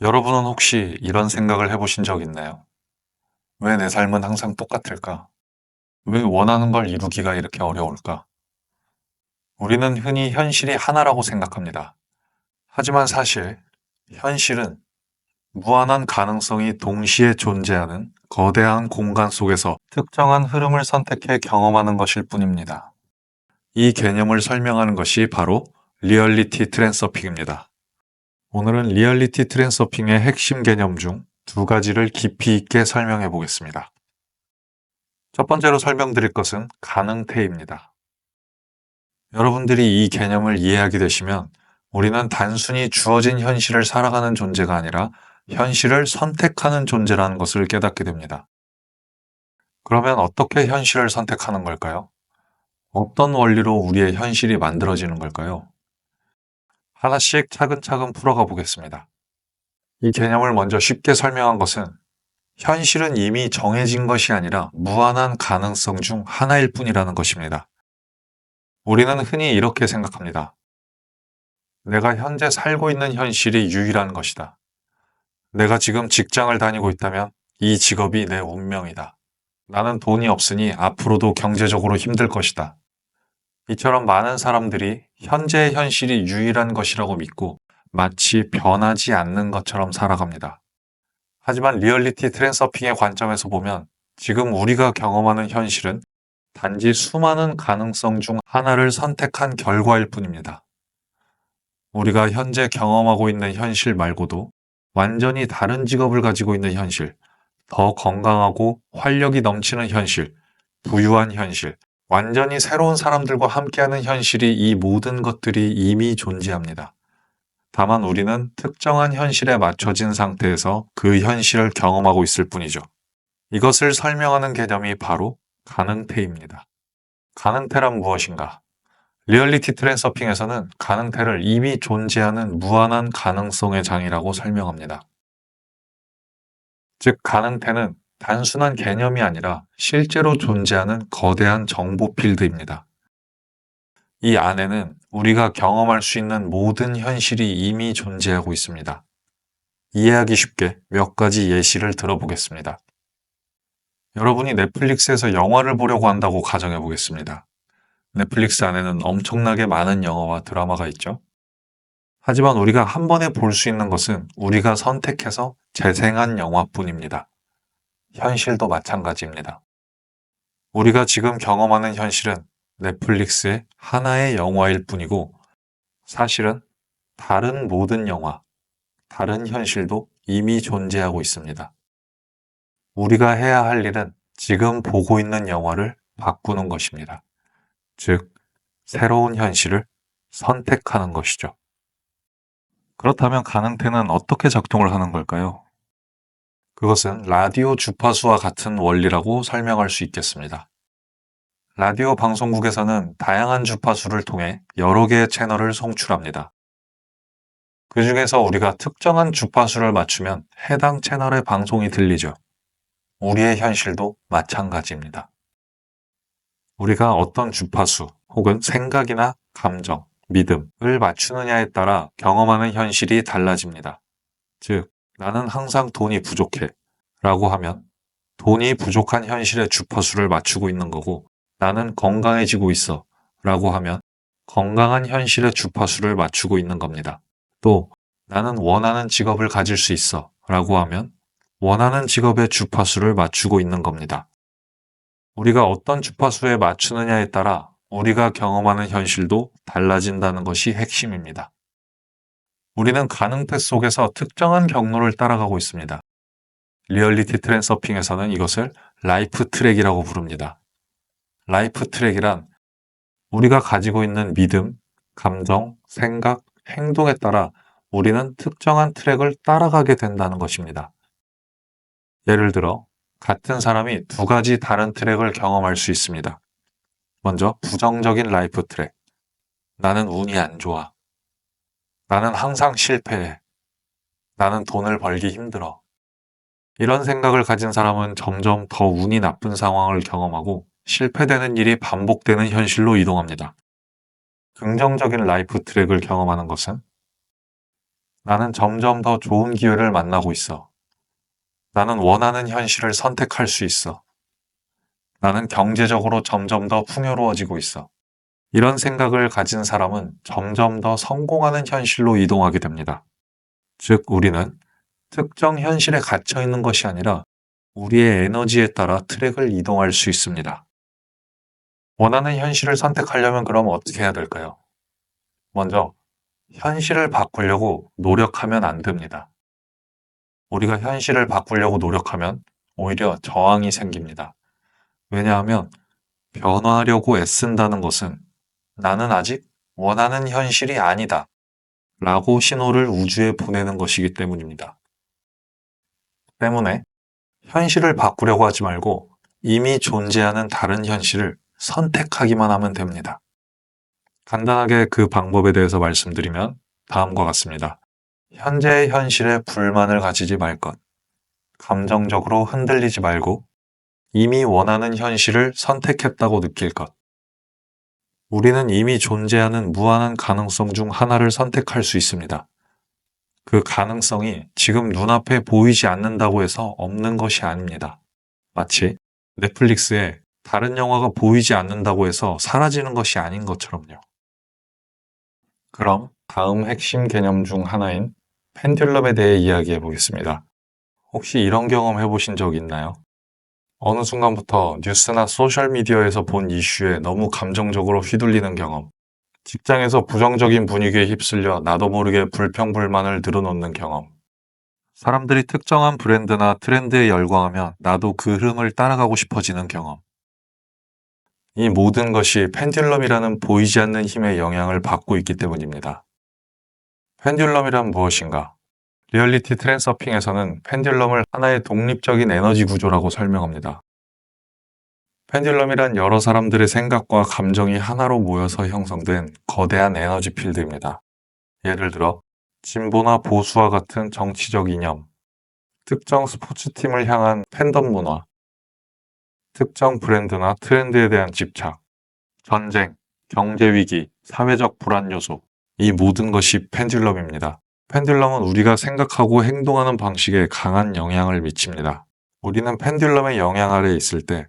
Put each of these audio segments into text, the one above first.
여러분은 혹시 이런 생각을 해보신 적 있나요? 왜 내 삶은 항상 똑같을까? 왜 원하는 걸 이루기가 이렇게 어려울까? 우리는 흔히 현실이 하나라고 생각합니다. 하지만 사실, 현실은 무한한 가능성이 동시에 존재하는 거대한 공간 속에서 특정한 흐름을 선택해 경험하는 것일 뿐입니다. 이 개념을 설명하는 것이 바로 리얼리티 트랜서핑입니다. 오늘은 리얼리티 트랜서핑의 핵심 개념 중 두 가지를 깊이 있게 설명해 보겠습니다. 첫 번째로 설명드릴 것은 가능태입니다. 여러분들이 이 개념을 이해하게 되시면 우리는 단순히 주어진 현실을 살아가는 존재가 아니라 현실을 선택하는 존재라는 것을 깨닫게 됩니다. 그러면 어떻게 현실을 선택하는 걸까요? 어떤 원리로 우리의 현실이 만들어지는 걸까요? 하나씩 차근차근 풀어가 보겠습니다. 이 개념을 먼저 쉽게 설명한 것은 현실은 이미 정해진 것이 아니라 무한한 가능성 중 하나일 뿐이라는 것입니다. 우리는 흔히 이렇게 생각합니다. 내가 현재 살고 있는 현실이 유일한 것이다. 내가 지금 직장을 다니고 있다면 이 직업이 내 운명이다. 나는 돈이 없으니 앞으로도 경제적으로 힘들 것이다. 이처럼 많은 사람들이 현재의 현실이 유일한 것이라고 믿고 마치 변하지 않는 것처럼 살아갑니다. 하지만 리얼리티 트랜서핑의 관점에서 보면 지금 우리가 경험하는 현실은 단지 수많은 가능성 중 하나를 선택한 결과일 뿐입니다. 우리가 현재 경험하고 있는 현실 말고도 완전히 다른 직업을 가지고 있는 현실, 더 건강하고 활력이 넘치는 현실, 부유한 현실, 완전히 새로운 사람들과 함께하는 현실이 이 모든 것들이 이미 존재합니다. 다만 우리는 특정한 현실에 맞춰진 상태에서 그 현실을 경험하고 있을 뿐이죠. 이것을 설명하는 개념이 바로 가능태입니다. 가능태란 무엇인가? 리얼리티 트랜서핑에서는 가능태를 이미 존재하는 무한한 가능성의 장이라고 설명합니다. 즉, 가능태는 단순한 개념이 아니라 실제로 존재하는 거대한 정보 필드입니다. 이 안에는 우리가 경험할 수 있는 모든 현실이 이미 존재하고 있습니다. 이해하기 쉽게 몇 가지 예시를 들어보겠습니다. 여러분이 넷플릭스에서 영화를 보려고 한다고 가정해 보겠습니다. 넷플릭스 안에는 엄청나게 많은 영화와 드라마가 있죠. 하지만 우리가 한 번에 볼 수 있는 것은 우리가 선택해서 재생한 영화뿐입니다. 현실도 마찬가지입니다. 우리가 지금 경험하는 현실은 넷플릭스의 하나의 영화일 뿐이고 사실은 다른 모든 영화, 다른 현실도 이미 존재하고 있습니다. 우리가 해야 할 일은 지금 보고 있는 영화를 바꾸는 것입니다. 즉, 새로운 현실을 선택하는 것이죠. 그렇다면 가능태는 어떻게 작동을 하는 걸까요? 그것은 라디오 주파수와 같은 원리라고 설명할 수 있겠습니다. 라디오 방송국에서는 다양한 주파수를 통해 여러 개의 채널을 송출합니다. 그 중에서 우리가 특정한 주파수를 맞추면 해당 채널의 방송이 들리죠. 우리의 현실도 마찬가지입니다. 우리가 어떤 주파수 혹은 생각이나 감정, 믿음을 맞추느냐에 따라 경험하는 현실이 달라집니다. 즉, 나는 항상 돈이 부족해 라고 하면 돈이 부족한 현실의 주파수를 맞추고 있는 거고 나는 건강해지고 있어 라고 하면 건강한 현실의 주파수를 맞추고 있는 겁니다. 또 나는 원하는 직업을 가질 수 있어 라고 하면 원하는 직업의 주파수를 맞추고 있는 겁니다. 우리가 어떤 주파수에 맞추느냐에 따라 우리가 경험하는 현실도 달라진다는 것이 핵심입니다. 우리는 가능태 속에서 특정한 경로를 따라가고 있습니다. 리얼리티 트랜서핑에서는 이것을 라이프 트랙이라고 부릅니다. 라이프 트랙이란 우리가 가지고 있는 믿음, 감정, 생각, 행동에 따라 우리는 특정한 트랙을 따라가게 된다는 것입니다. 예를 들어, 같은 사람이 두 가지 다른 트랙을 경험할 수 있습니다. 먼저, 부정적인 라이프 트랙. 나는 운이 안 좋아. 나는 항상 실패해. 나는 돈을 벌기 힘들어. 이런 생각을 가진 사람은 점점 더 운이 나쁜 상황을 경험하고 실패되는 일이 반복되는 현실로 이동합니다. 긍정적인 라이프 트랙을 경험하는 것은 나는 점점 더 좋은 기회를 만나고 있어. 나는 원하는 현실을 선택할 수 있어. 나는 경제적으로 점점 더 풍요로워지고 있어. 이런 생각을 가진 사람은 점점 더 성공하는 현실로 이동하게 됩니다. 즉, 우리는 특정 현실에 갇혀 있는 것이 아니라 우리의 에너지에 따라 트랙을 이동할 수 있습니다. 원하는 현실을 선택하려면 그럼 어떻게 해야 될까요? 먼저, 현실을 바꾸려고 노력하면 안 됩니다. 우리가 현실을 바꾸려고 노력하면 오히려 저항이 생깁니다. 왜냐하면 변화하려고 애쓴다는 것은 나는 아직 원하는 현실이 아니다. 라고 신호를 우주에 보내는 것이기 때문입니다. 때문에 현실을 바꾸려고 하지 말고 이미 존재하는 다른 현실을 선택하기만 하면 됩니다. 간단하게 그 방법에 대해서 말씀드리면 다음과 같습니다. 현재의 현실에 불만을 가지지 말 것. 감정적으로 흔들리지 말고 이미 원하는 현실을 선택했다고 느낄 것. 우리는 이미 존재하는 무한한 가능성 중 하나를 선택할 수 있습니다. 그 가능성이 지금 눈앞에 보이지 않는다고 해서 없는 것이 아닙니다. 마치 넷플릭스에 다른 영화가 보이지 않는다고 해서 사라지는 것이 아닌 것처럼요. 그럼 다음 핵심 개념 중 하나인 펜듈럼에 대해 이야기해 보겠습니다. 혹시 이런 경험 해보신 적 있나요? 어느 순간부터 뉴스나 소셜미디어에서 본 이슈에 너무 감정적으로 휘둘리는 경험. 직장에서 부정적인 분위기에 휩쓸려 나도 모르게 불평불만을 늘어놓는 경험. 사람들이 특정한 브랜드나 트렌드에 열광하면 나도 그 흐름을 따라가고 싶어지는 경험. 이 모든 것이 펜듈럼이라는 보이지 않는 힘의 영향을 받고 있기 때문입니다. 펜듈럼이란 무엇인가? 리얼리티 트랜서핑에서는 펜듈럼을 하나의 독립적인 에너지 구조라고 설명합니다. 펜듈럼이란 여러 사람들의 생각과 감정이 하나로 모여서 형성된 거대한 에너지 필드입니다. 예를 들어 진보나 보수와 같은 정치적 이념, 특정 스포츠팀을 향한 팬덤 문화, 특정 브랜드나 트렌드에 대한 집착, 전쟁, 경제 위기, 사회적 불안 요소, 이 모든 것이 펜듈럼입니다. 펜듈럼은 우리가 생각하고 행동하는 방식에 강한 영향을 미칩니다. 우리는 펜듈럼의 영향 아래 있을 때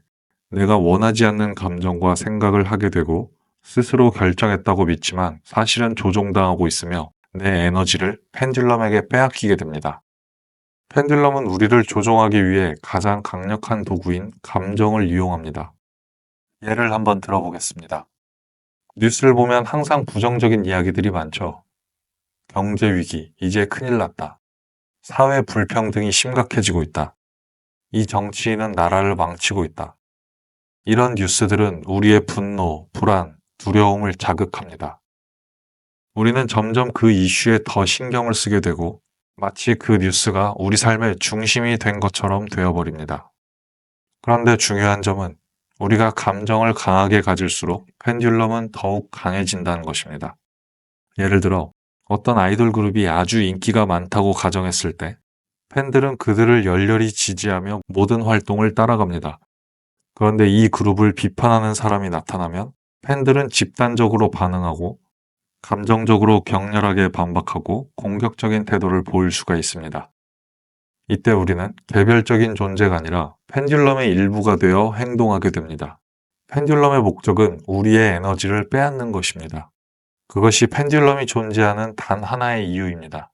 내가 원하지 않는 감정과 생각을 하게 되고 스스로 결정했다고 믿지만 사실은 조종당하고 있으며 내 에너지를 펜듈럼에게 빼앗기게 됩니다. 펜듈럼은 우리를 조종하기 위해 가장 강력한 도구인 감정을 이용합니다. 예를 한번 들어보겠습니다. 뉴스를 보면 항상 부정적인 이야기들이 많죠. 경제 위기, 이제 큰일 났다. 사회 불평등이 심각해지고 있다. 이 정치인은 나라를 망치고 있다. 이런 뉴스들은 우리의 분노, 불안, 두려움을 자극합니다. 우리는 점점 그 이슈에 더 신경을 쓰게 되고 마치 그 뉴스가 우리 삶의 중심이 된 것처럼 되어버립니다. 그런데 중요한 점은 우리가 감정을 강하게 가질수록 펜듈럼은 더욱 강해진다는 것입니다. 예를 들어 어떤 아이돌 그룹이 아주 인기가 많다고 가정했을 때 팬들은 그들을 열렬히 지지하며 모든 활동을 따라갑니다. 그런데 이 그룹을 비판하는 사람이 나타나면 팬들은 집단적으로 반응하고 감정적으로 격렬하게 반박하고 공격적인 태도를 보일 수가 있습니다. 이때 우리는 개별적인 존재가 아니라 펜듈럼의 일부가 되어 행동하게 됩니다. 펜듈럼의 목적은 우리의 에너지를 빼앗는 것입니다. 그것이 펜듈럼이 존재하는 단 하나의 이유입니다.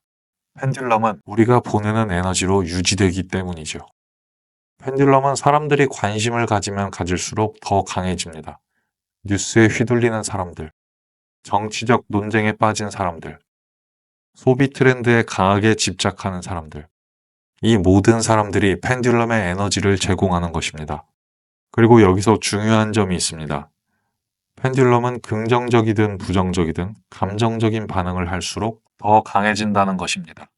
펜듈럼은 우리가 보내는 에너지로 유지되기 때문이죠. 펜듈럼은 사람들이 관심을 가지면 가질수록 더 강해집니다. 뉴스에 휘둘리는 사람들, 정치적 논쟁에 빠진 사람들, 소비 트렌드에 강하게 집착하는 사람들, 이 모든 사람들이 펜듈럼의 에너지를 제공하는 것입니다. 그리고 여기서 중요한 점이 있습니다. 펜듈럼은 긍정적이든 부정적이든 감정적인 반응을 할수록 더 강해진다는 것입니다.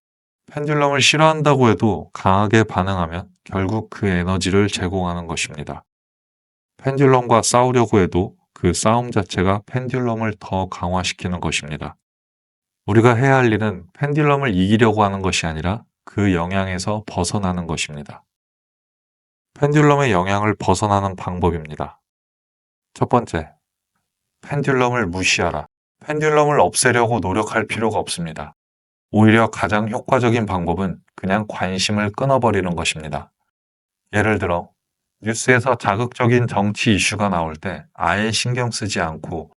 펜듈럼을 싫어한다고 해도 강하게 반응하면 결국 그 에너지를 제공하는 것입니다. 펜듈럼과 싸우려고 해도 그 싸움 자체가 펜듈럼을 더 강화시키는 것입니다. 우리가 해야 할 일은 펜듈럼을 이기려고 하는 것이 아니라 그 영향에서 벗어나는 것입니다. 펜듈럼의 영향을 벗어나는 방법입니다. 첫 번째, 펜듈럼을 무시하라. 펜듈럼을 없애려고 노력할 필요가 없습니다. 오히려 가장 효과적인 방법은 그냥 관심을 끊어버리는 것입니다. 예를 들어, 뉴스에서 자극적인 정치 이슈가 나올 때 아예 신경 쓰지 않고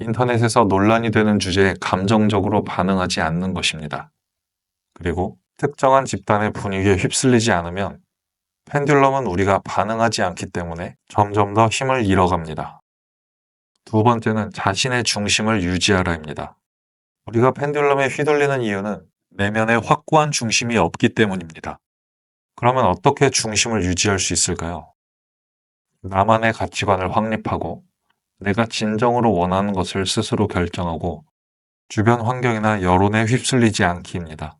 인터넷에서 논란이 되는 주제에 감정적으로 반응하지 않는 것입니다. 그리고 특정한 집단의 분위기에 휩쓸리지 않으면 펜듈럼은 우리가 반응하지 않기 때문에 점점 더 힘을 잃어갑니다. 두 번째는 자신의 중심을 유지하라입니다. 우리가 펜듈럼에 휘둘리는 이유는 내면에 확고한 중심이 없기 때문입니다. 그러면 어떻게 중심을 유지할 수 있을까요? 나만의 가치관을 확립하고 내가 진정으로 원하는 것을 스스로 결정하고 주변 환경이나 여론에 휩쓸리지 않기입니다.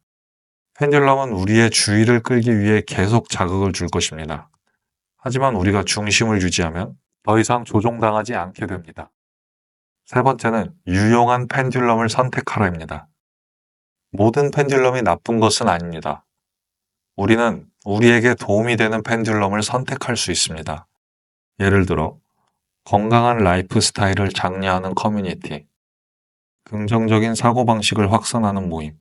펜듈럼은 우리의 주의를 끌기 위해 계속 자극을 줄 것입니다. 하지만 우리가 중심을 유지하면 더 이상 조종당하지 않게 됩니다. 세 번째는 유용한 펜듈럼을 선택하라입니다. 모든 펜듈럼이 나쁜 것은 아닙니다. 우리는 우리에게 도움이 되는 펜듈럼을 선택할 수 있습니다. 예를 들어, 건강한 라이프 스타일을 장려하는 커뮤니티, 긍정적인 사고방식을 확산하는 모임,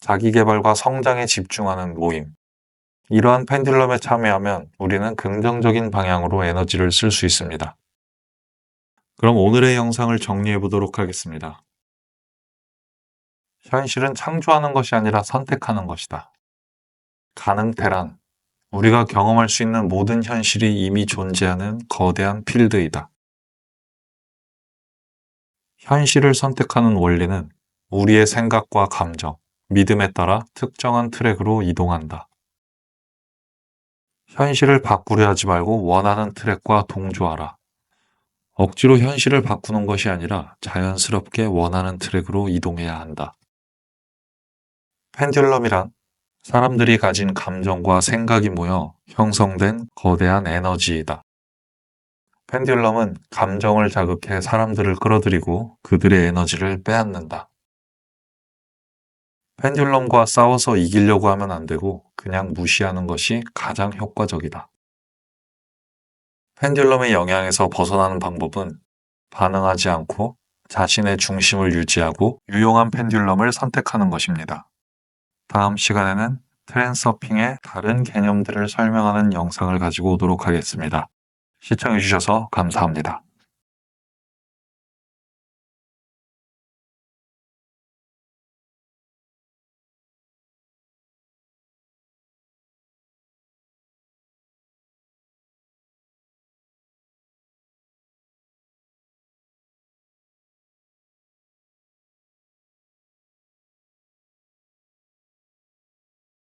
자기개발과 성장에 집중하는 모임. 이러한 펜듈럼에 참여하면 우리는 긍정적인 방향으로 에너지를 쓸 수 있습니다. 그럼 오늘의 영상을 정리해 보도록 하겠습니다. 현실은 창조하는 것이 아니라 선택하는 것이다. 가능태란 우리가 경험할 수 있는 모든 현실이 이미 존재하는 거대한 필드이다. 현실을 선택하는 원리는 우리의 생각과 감정, 믿음에 따라 특정한 트랙으로 이동한다. 현실을 바꾸려 하지 말고 원하는 트랙과 동조하라. 억지로 현실을 바꾸는 것이 아니라 자연스럽게 원하는 트랙으로 이동해야 한다. 펜듈럼이란 사람들이 가진 감정과 생각이 모여 형성된 거대한 에너지이다. 펜듈럼은 감정을 자극해 사람들을 끌어들이고 그들의 에너지를 빼앗는다. 펜듈럼과 싸워서 이기려고 하면 안 되고 그냥 무시하는 것이 가장 효과적이다. 펜듈럼의 영향에서 벗어나는 방법은 반응하지 않고 자신의 중심을 유지하고 유용한 펜듈럼을 선택하는 것입니다. 다음 시간에는 트랜서핑의 다른 개념들을 설명하는 영상을 가지고 오도록 하겠습니다. 시청해주셔서 감사합니다.